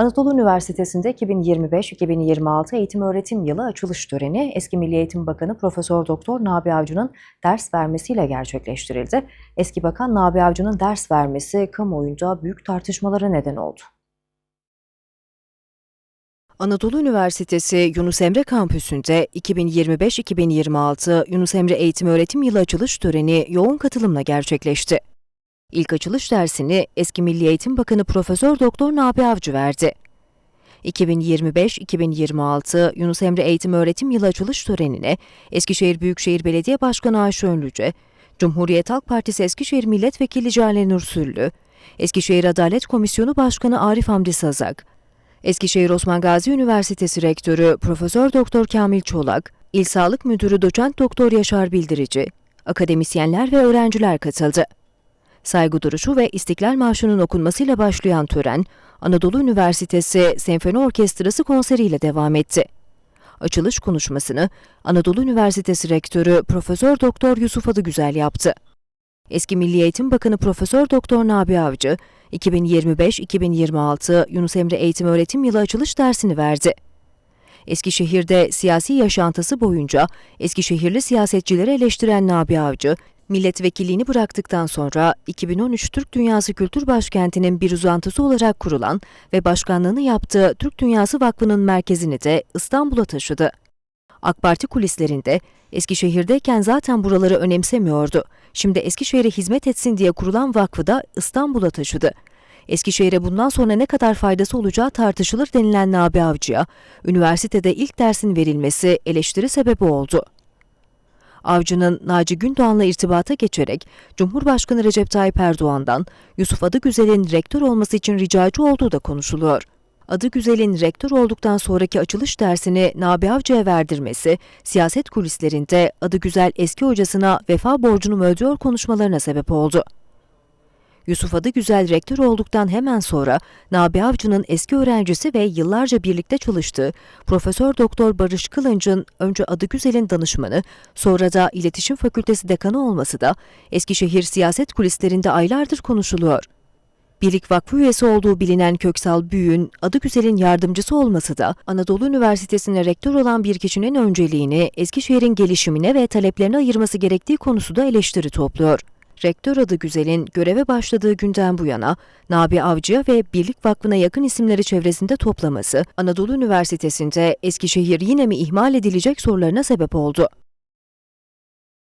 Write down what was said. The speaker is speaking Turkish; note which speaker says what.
Speaker 1: Anadolu Üniversitesi'nde 2025-2026 eğitim öğretim yılı açılış töreni eski Milli Eğitim Bakanı Profesör Doktor Nabi Avcı'nın ders vermesiyle gerçekleştirildi. Eski Bakan Nabi Avcı'nın ders vermesi kamuoyunda büyük tartışmalara neden oldu. Anadolu Üniversitesi Yunus Emre Kampüsü'nde 2025-2026 Yunus Emre Eğitim Öğretim Yılı açılış töreni yoğun katılımla gerçekleşti. İlk açılış dersini eski Milli Eğitim Bakanı Profesör Doktor Nabi Avcı verdi. 2025-2026 Yunus Emre Eğitim Öğretim Yılı açılış törenine Eskişehir Büyükşehir Belediye Başkanı Ayşe Önlüce, Cumhuriyet Halk Partisi Eskişehir Milletvekili Cale Nursüllü, Eskişehir Adalet Komisyonu Başkanı Arif Hamdi Sazak, Eskişehir Osman Gazi Üniversitesi Rektörü Profesör Doktor Kamil Çolak, İl Sağlık Müdürü Doçent Doktor Yaşar Bildirici, akademisyenler ve öğrenciler katıldı. Saygı duruşu ve İstiklal Marşı'nın okunmasıyla başlayan tören, Anadolu Üniversitesi Senfoni Orkestrası konseriyle devam etti. Açılış konuşmasını Anadolu Üniversitesi Rektörü Profesör Doktor Yusuf Adıgüzel yaptı. Eski Milli Eğitim Bakanı Profesör Doktor Nabi Avcı, 2025-2026 Yunus Emre Eğitim Öğretim Yılı açılış dersini verdi. Eskişehir'de siyasi yaşantısı boyunca Eskişehirli siyasetçileri eleştiren Nabi Avcı, milletvekilliğini bıraktıktan sonra 2013 Türk Dünyası Kültür Başkenti'nin bir uzantısı olarak kurulan ve başkanlığını yaptığı Türk Dünyası Vakfı'nın merkezini de İstanbul'a taşıdı. AK Parti kulislerinde Eskişehir'deyken zaten buraları önemsemiyordu. Şimdi Eskişehir'e hizmet etsin diye kurulan vakfı da İstanbul'a taşıdı. Eskişehir'e bundan sonra ne kadar faydası olacağı tartışılır denilen Nabi Avcı'ya, üniversitede ilk dersin verilmesi eleştiri sebebi oldu. Avcı'nın Naci Gündoğan'la irtibata geçerek Cumhurbaşkanı Recep Tayyip Erdoğan'dan Yusuf Adıgüzel'in rektör olması için ricacı olduğu da konuşuluyor. Adıgüzel'in rektör olduktan sonraki açılış dersini Nabi Avcı'ya verdirmesi, siyaset kulislerinde Adıgüzel eski hocasına vefa borcunu ödüyor konuşmalarına sebep oldu. Yusuf Adıgüzel rektör olduktan hemen sonra Nabi Avcı'nın eski öğrencisi ve yıllarca birlikte çalıştığı Profesör Doktor Barış Kılınç'ın önce Adıgüzel'in danışmanı, sonra da İletişim Fakültesi dekanı olması da Eskişehir siyaset kulislerinde aylardır konuşuluyor. Birlik Vakfı üyesi olduğu bilinen Köksal Büyük'ün Adıgüzel'in yardımcısı olması da Anadolu Üniversitesi'ne rektör olan bir kişinin önceliğini Eskişehir'in gelişimine ve taleplerine ayırması gerektiği konusu da eleştiri topluyor. Rektör adı Güzel'in göreve başladığı günden bu yana Nabi Avcı'ya ve Birlik Vakfı'na yakın isimleri çevresinde toplaması Anadolu Üniversitesi'nde Eskişehir yine mi ihmal edilecek sorularına sebep oldu.